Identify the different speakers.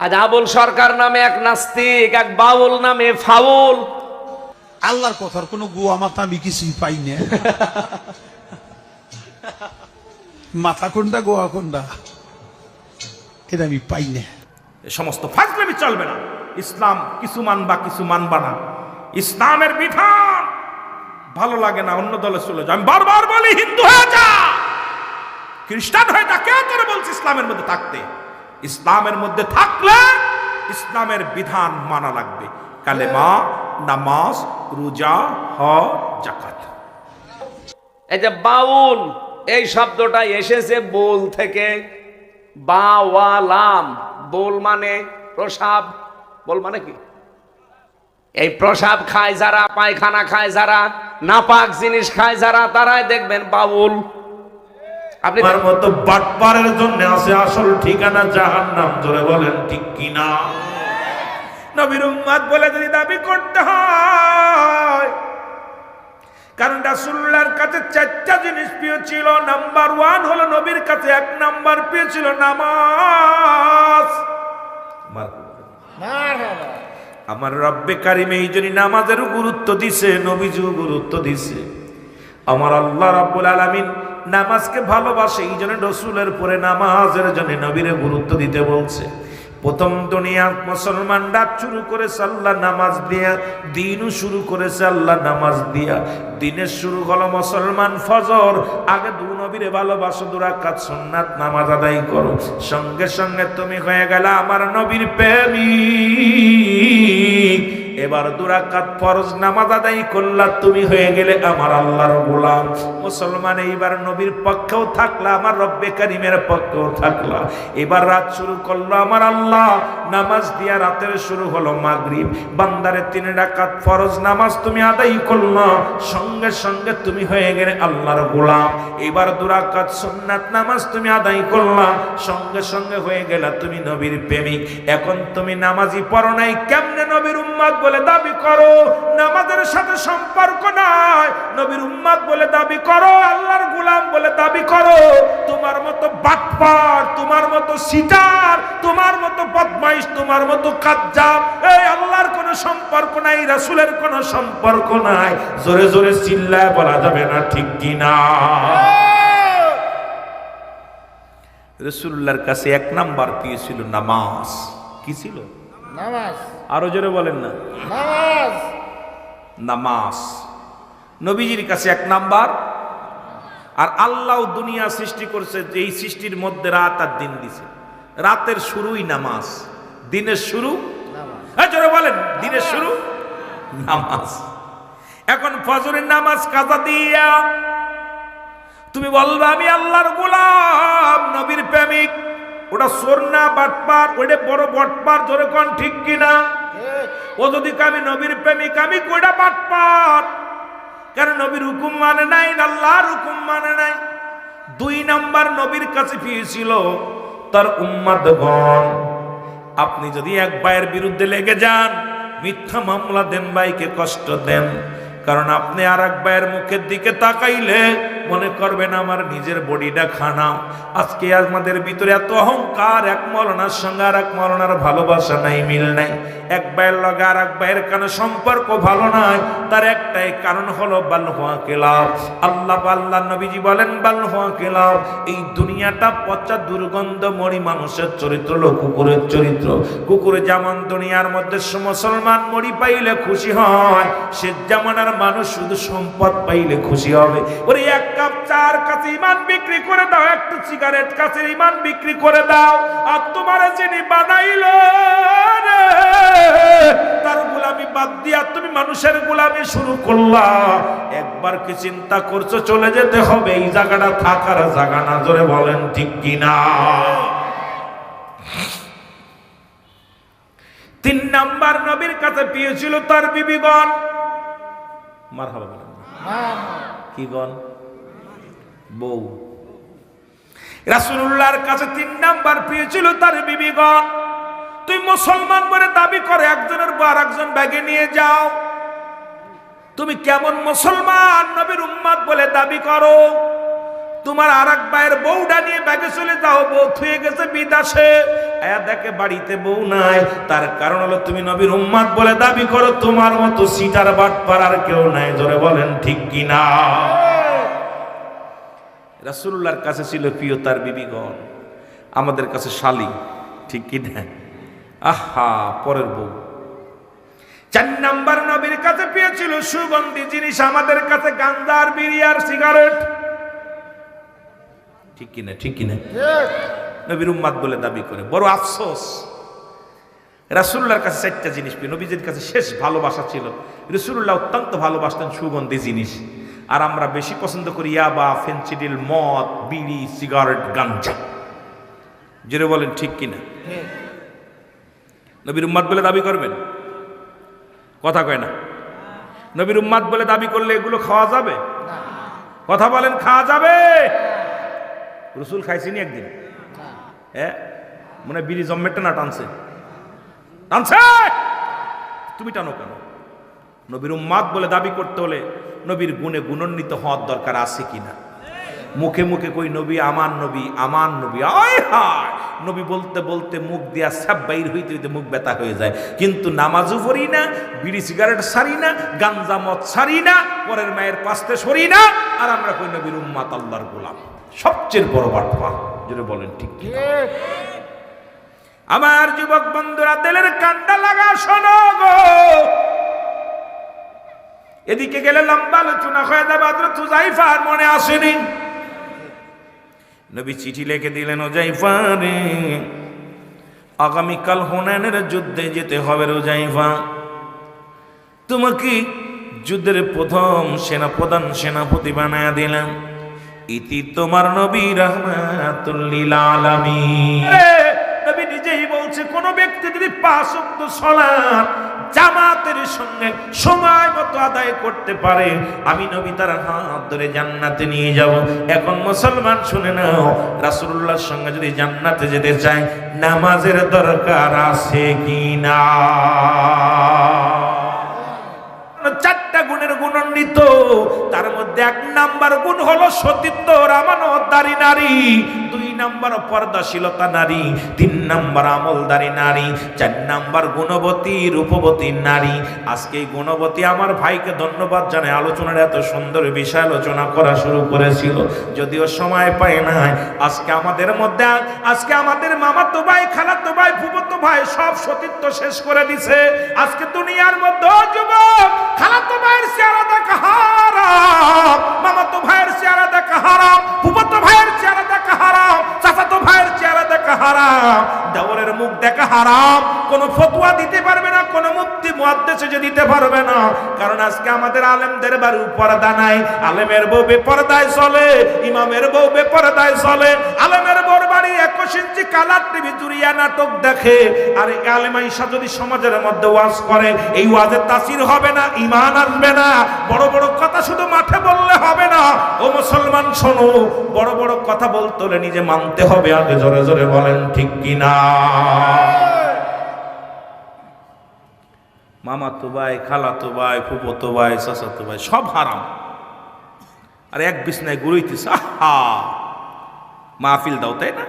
Speaker 1: আজ আবুল সরকার নামে এক নাস্তিক এক বাউল নামে ফাউল।
Speaker 2: আল্লাহর কথার কোনো গুয়া মাথা আমি কিছুই পাই না। মাথা কোনটা গোয়া কোনটা? এটা আমি পাই না।
Speaker 3: এ সমস্ত ফাজলামি চলবে না। ইসলাম কিছু মানবা কিছু মানবা না। ইসলামের বিধান ভালো লাগে না অন্য দলে চলে যা আমি বারবার বলি হিন্দু হয়ে যা! খ্রিস্টান হয়ে যা কেউ তোরে বলছে ইসলামের মধ্যে থাকতে? ইসলামের মধ্যে থাকলে ইসলামের বিধান মানা লাগবে। কালেমা, নামাজ, রোজা, হজ
Speaker 1: এই যে বাউল, এই শব্দটা এসেছে বোল থেকে। বাওয়ালাম বোল মানে প্রসাব। বল মানে কি? এই প্রসাব খায় যারা, পায়খানা খায় যারা, নাপাক জিনিস খায় যারা, তারাই দেখবেন বাউল।
Speaker 3: আমার মতো বাটপারের জন্য আছে আসল ঠিকানা জাহান্নাম ধরে বলেন, ঠিক কিনা? নবীর উম্মাদ বলে যদি দাবি করতে হয়, কারণ রাসূলুল্লাহর কাছে চারটা জিনিস প্রিয় ছিল। নাম্বার ওয়ান হলো নবীর কাছে এক নাম্বার প্রিয় ছিল নামাজ। আমার রব্বে কারিমে এই জন্য নামাজেরও গুরুত্ব দিছে, নবীজিও গুরুত্ব দিছে। আমার আল্লাহ রাব্বুল আলামিন নামাজকে ভালোবাসে, এই জন্য রসুলের পরে নামাজের জন্য নবীরে গুরুত্ব দিতে বলছে। প্রথম দুনিয়া মুসলমান ডাক শুরু করেছে আল্লাহ নামাজ দিয়া, দিনও শুরু করেছে আল্লাহ নামাজ দিয়া। দিনের শুরু হলো মুসলমান ফজর। আগে দু নবীরে ভালোবাসো দুরাকাত সুন্নাত নামাজ আদায় করো। সঙ্গে সঙ্গে তুমি হয়ে গেলে আমার নবীর প্রেমিক। এবার দুরাকাত ফরজ নামাজ আদায় করলা, তুমি হয়ে গেলে আমার আল্লাহর গোলাম। মুসলমান এইবার নবীর পক্ষেও থাকলা, আমার রব্বে কারিমের পক্ষেও থাকলা। এবার রাত শুরু করল আমার আল্লাহ। নামাজ দিয়া রাতের শুরু হলো মাগরিব। বান্দারে তিন রাকাত ফরজ নামাজ তুমি আদায় করল। সঙ্গে সঙ্গে তুমি হয়ে গেলে আল্লাহর গোলাম। এবার দুরাকাত সুন্নাত নামাজ তুমি আদায় করলা, সঙ্গে সঙ্গে হয়ে গেলা তুমি নবীর প্রেমিক। এখন তুমি নামাজি পড়ো নাই, কেমনে নবীর উম্মাদ বলে দাবি করো? নামাজের সাথে সম্পর্ক নাই, নবীর উম্মাদ বলে দাবি করো, আল্লাহর গোলাম বলে দাবি করো। তোমার মতো বাটপার তোমার মতো সিটার তোমার মতো বদমাইশ তোমার মতো কাজ্জাব এই আল্লাহর কোনো সম্পর্ক নাই রাসূলের কোনো সম্পর্ক নাই। জোরে জোরে চিল্লায় বলা যাবে না ঠিক কিনা রসুল্লাহর কাছে এক নাম্বার পেয়েছিল নামাজ। কি ছিল?
Speaker 4: নামাজ।
Speaker 3: আরও জোরে বলেন না।
Speaker 4: নামাজ।
Speaker 3: নামাজ। নবীজির কাছে এক নাম্বার আর আল্লাহ দুনিয়া সৃষ্টি করছে যে এই সৃষ্টির মধ্যে রাত আর দিন দিছে। রাতের শুরুই নামাজ দিনের শুরু হ্যাঁ জোরে বলেন দিনের শুরু নামাজ। এখন ফজরের নামাজ কাজা দিয়া তুমি বলবে আমি আল্লাহর গোলাম নবীর প্রেমিক। ওটা সোরনা বাটপার ওটা বড় বটপার ধরে কোন ঠিক কিনা? ও যদি আমি নবীর প্রেমিক আমি কইটা বাটপার? কেন নবীর হুকুম মানে নাই আল্লাহর হুকুম মানে নাই? দুই নাম্বার নবীর কাছে ফিরেছিল তার উম্মাদগণ আপনি যদি এক ভাইয়ের বিরুদ্ধে লেগে যান, মিথ্যা মামলা দেন ভাইকে কষ্ট দেন। কারণ আপনি আর এক ভাইয়ের মুখের দিকে তাকাইলে মনে করবেন আমার নিজের বডিটা খানা। আজকে আমাদের ভিতরে এত অহংকার, এক মরনার সঙ্গে আর এক মরনার ভালোবাসা নাই, মিল নাই। এক ভাইয়ের লগে আর এক ভাইয়ের কেন সম্পর্ক ভালো নাই, তার একটাই কারণ হলো বাল্হুয়া কেলাব। আল্লাহ আল্লাহ নবীজি বলেন, বাল্হুয়া কেলাব, এই দুনিয়াটা পচা দুর্গন্ধ মরি মানুষের চরিত্র হলো কুকুরের চরিত্র। কুকুরে যেমন দুনিয়ার মধ্যে মুসলমান মরি পাইলে খুশি হয়, সে জামানার মানুষ শুধু সম্পদ পাইলে খুশি হবে। ওরে, এক কাপ চার কাছে ইমান বিক্রি করে দাও, একটু সিগারেট কাছে ইমান বিক্রি করে দাও। আর তোমার যিনি বানাইলো তার গোলামি বাদ দিয়া তুমি মানুষের গোলামি শুরু করলা। একবার কি চিন্তা করছ, চলে যেতে হবে, এই জায়গাটা থাকার জায়গা না, জোরে বলেন ঠিক কিনা? তিন নাম্বার নবীর কাছে পেয়েছিল তার বিবিগণ। মার হাবা বলেন কি গন বউ। রাসুল্লাহর কাছে তিন নাম্বার পেয়েছিল তার বিবিগণ। তুই মুসলমান বলে দাবি করে একজনের পর একজন ব্যাগে নিয়ে যাও। তুমি কেমন মুসলমান? নবীর উম্মাদ বলে দাবি করো। তোমার আর এক ভাইয়ের বউটা নিয়ে ব্যাগে চলে যাও, বউ থুয়ে গেছে বিদাসে। দেখে বাড়িতে বউ নাই, তার কারণ হলো তুমি নবীর উম্মাদ বলে দাবি করো, তোমার মতো সিটার বাট পাড়ার কেউ নাই ধরে বলেন ঠিক কি না রাসূলুল্লাহর কাছে ছিল প্রিয় তার বিবিগণ, আমাদের কাছে শালি, ঠিক কি না আহা, পরের বউ। চার নাম্বার নবীর কাছে পেয়েছিল সুগন্ধি জিনিস, আমাদের কাছে গান্দার বিড়ি আর সিগারেট। ঠিক কিনা ঠিক কিনা? নবীর উম্মাদ বলে দাবি করে বড় আফসোস। রাসুল্লাহর কাছে চারটা জিনিস পেয়ে নবীজির কাছে শেষ ভালোবাসা ছিল। রসুল্লাহ অত্যন্ত ভালোবাসতেন সুগন্ধি জিনিস। আর আমরা বেশি পছন্দ করি ইয়াবা ফেন্সিডিল মদ বিড়ি সিগারেট গাঞ্জা। জেনে বলেন ঠিক কিনা? নবীর উম্মাদ বলে দাবি করবেন? কথা কয় না। নবীর উম্মাদ বলে দাবি করলে এগুলো খাওয়া যাবে? কথা বলেন খাওয়া যাবে? রসুল খাইছিনি একদিন। হ্যাঁ। মনে বিড়ি জম্মেটটা না টানছে। টানছে! তুমি টানো কেন? নবীর উম্মাদ বলে দাবি করতে হলে নবীর গুণে গুণান্বিত হওয়ার দরকার আছে কিনা? মুখে মুখে কই নবী আমার নবী আমার নবী। আয় হায়! নবী বলতে বলতে মুখ দিয়া সব বাইর হইতে হইতে মুখ ব্যথা হয়ে যায়। কিন্তু নামাজও পড়ি না বিড়ি সিগারেট সারি না গাঞ্জা মদ সারি না পরের মায়ের পাশতে সরি না আর আমরা কই নবীর উম্মাত আল্লাহর গোলাম। সবচেয়ে বড় বাটপা যেটা বলেন ঠিক আমার যুবক বন্ধুরা দিলের কান্ডা লাগা, শোনো গো। এদিকে গেলে লম্বা আলোচনা হয়ে যাবে, হযরত হুযাইফার মনে আসেনি। নবী চিঠি লিখে দিলেন ওজাইফা রে আগামীকাল হুনাইনের যুদ্ধে যেতে হবে ও রোজাইফা তোমাকে যুদ্ধের প্রথম সেনাপ্রধান সেনাপতি বানায় দিলাম। ইতি তোমার নবী রহমাতুল্লিল আলামিন। নবী নিজেই বলছে, কোন ব্যক্তি যদি পাঁচ ওয়াক্ত সালাত জামাতের সঙ্গে সময় মতো আদায় করতে পারে, আমি নবী তার হাত ধরে জান্নাতে নিয়ে যাব। এখন মুসলমান শুনে নাও, রাসূলুল্লাহর সঙ্গে যদি জান্নাতে যেতে চায়, নামাজের দরকার আছে কি না চারটা গুণের গুণান্বিত। এক নাম্বার গুণ হলো সতীত্ব রামানো দারি নারী নাম্বার পর্দাশীলতা নারী, তিন নাম্বার আমলদারী নারী, চার নাম্বার গুণবতী, রূপবতী নারী। আজকে গুণবতী আমার ভাইকে ধন্যবাদ জানাই। আলোচনার এত সুন্দর বিষয় আলোচনা করা শুরু করেছিল, যদিও সময় পায় নাই। আজকে আমাদের মধ্যে, আজকে আমাদের মামাতো ভাই, খালাতো ভাই, ফুফতো ভাই সব সতীত্ব শেষ করে দিছে। আজকে দুনিয়ার মধ্যে যুবক, খালাতো ভাইয়ের চেহারা দেখা হারাম। মামাতো ভাইয়ের চেহারা হারাম কোন ফতুয়া দিতে পারবে না, কোন মুক্তি মুহাদ্দেশে যে দিতে পারবে না। কারণ আজকে আমাদের আলেমদের বাড়ি পর্দা নাই। আলেমের বউ বেপরদায় চলে, ইমামের বউ বেপরদায় চলে। আলেমের বউর বাড়ি একুশ ইঞ্চি কালার টিভি জুড়িয়া নাটক দেখে। আর এই আলেমা ঈশা যদি সমাজের মধ্যে ওয়াজ করে, এই ওয়াজের তাসির হবে না ইমান আসবে না। বড় বড় কথা শুধু মাঠে বললে হবে না। ও মুসলমান, শোনো, বড় বড় কথা বলতে হলে নিজে মানতে হবে। আগে জোরে জোরে বলেন, ঠিক কিনা? মামা তো ভাই খালা তো ভাই ফুপো তো ভাই চাচা তো ভাই, সব হারাম। আর এক বিছনায় গুরুইতেছে আহা! মাহফিল দাও, তাই না?